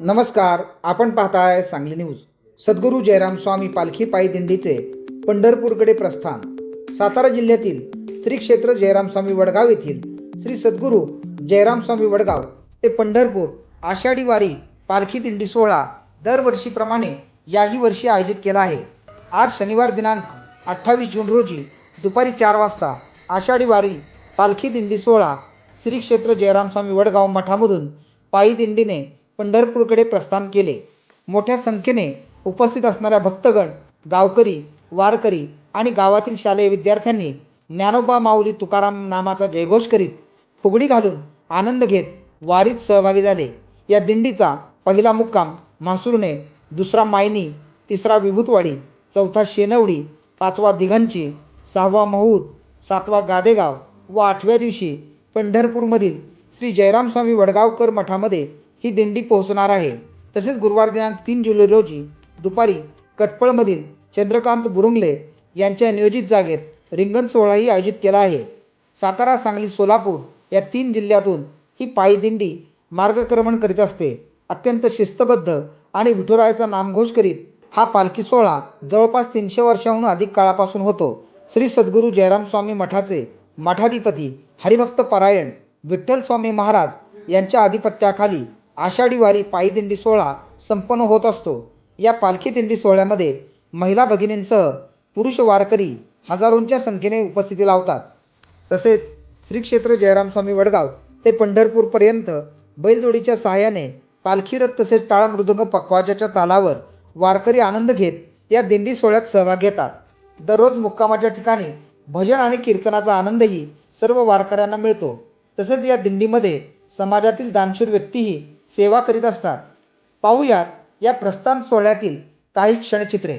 नमस्कार आपण पाहताय सांगली न्यूज. सद्गुरू जयराम स्वामी पालखी पायी दिंडीचे पंढरपूरकडे प्रस्थान. सातारा जिल्ह्यातील श्री क्षेत्र जयराम स्वामी वडगाव येथील श्री सद्गुरू जयराम स्वामी वडगाव ते पंढरपूर आषाढी वारी पालखी दिंडी सोहळा दरवर्षीप्रमाणे याही वर्षी आयोजित केला आहे. आज शनिवार दिनांक अठ्ठावीस जून रोजी दुपारी चार वाजता आषाढी वारी पालखी दिंडी सोहळा श्री क्षेत्र जयराम स्वामी वडगाव मठामधून पायी दिंडीने पंढरपूरकडे प्रस्थान केले. मोठ्या संख्येने उपस्थित असणाऱ्या भक्तगण गावकरी वारकरी आणि गावातील शालेय विद्यार्थ्यांनी ज्ञानोबा माऊली तुकाराम नामाचा जयघोष करीत फुगडी घालून आनंद घेत वारीत सहभागी झाले. या दिंडीचा पहिला मुक्काम म्हसुर्णे दुसरा मायनी तिसरा विभूतवाडी चौथा शेनवडी पाचवा दिघंची सहावा महूद सातवा गादेगाव व आठव्या दिवशी पंढरपूरमधील श्री जयरामस्वामी वडगावकर मठामध्ये ही दिंडी पोहोचणार आहे. तसेच गुरुवार दिनांक तीन जुलै रोजी दुपारी कटपळमधील चंद्रकांत बुरुंगले यांच्या नियोजित जागेत रिंगण सोहळाही आयोजित केला आहे. सातारा सांगली सोलापूर या तीन जिल्ह्यातून ही पायी दिंडी मार्गक्रमण करीत असते. अत्यंत शिस्तबद्ध आणि विठुरायाचा नामघोष करीत हा पालखी सोहळा जवळपास तीनशे वर्षाहून अधिक काळापासून होतो. श्री सद्गुरू जयराम स्वामी मठाचे मठाधिपती हरिभक्त परायण विठ्ठल स्वामी महाराज यांच्या आधिपत्याखाली आषाढी वारी पायी दिंडी सोहळा संपन्न होत असतो. या पालखी दिंडी सोहळ्यामध्ये महिला भगिनींसह पुरुष वारकरी हजारोंच्या संख्येने उपस्थिती लावतात. तसेच श्री क्षेत्र जयराम स्वामी वडगाव ते पंढरपूरपर्यंत बैलजोडीच्या सहाय्याने पालखीरथ तसेच टाळ मृदंग पखवाजाच्या तालावर वारकरी आनंद घेत या दिंडी सोहळ्यात सहभाग घेतात. दररोज मुक्कामाच्या ठिकाणी भजन आणि कीर्तनाचा आनंदही सर्व वारकऱ्यांना मिळतो. तसेच या दिंडीमध्ये समाजातील दानशूर व्यक्तीही सेवा करीत असतात. पाहूयात या प्रस्थान सोहळ्यातील काही क्षणचित्रे.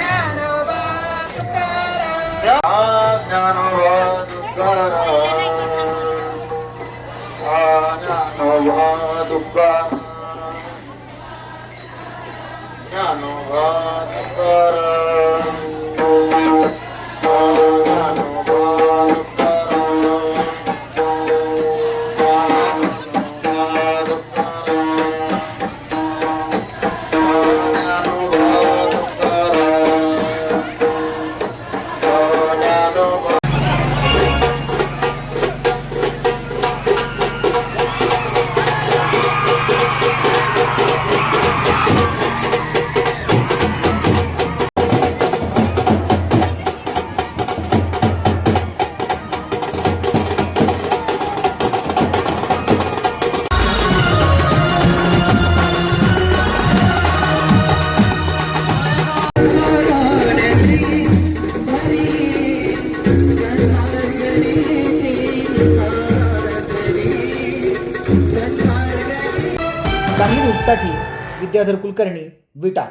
ਵਾਤ ਕਰ साहिर उपसाठी विद्याधर कुलकर्णी विटा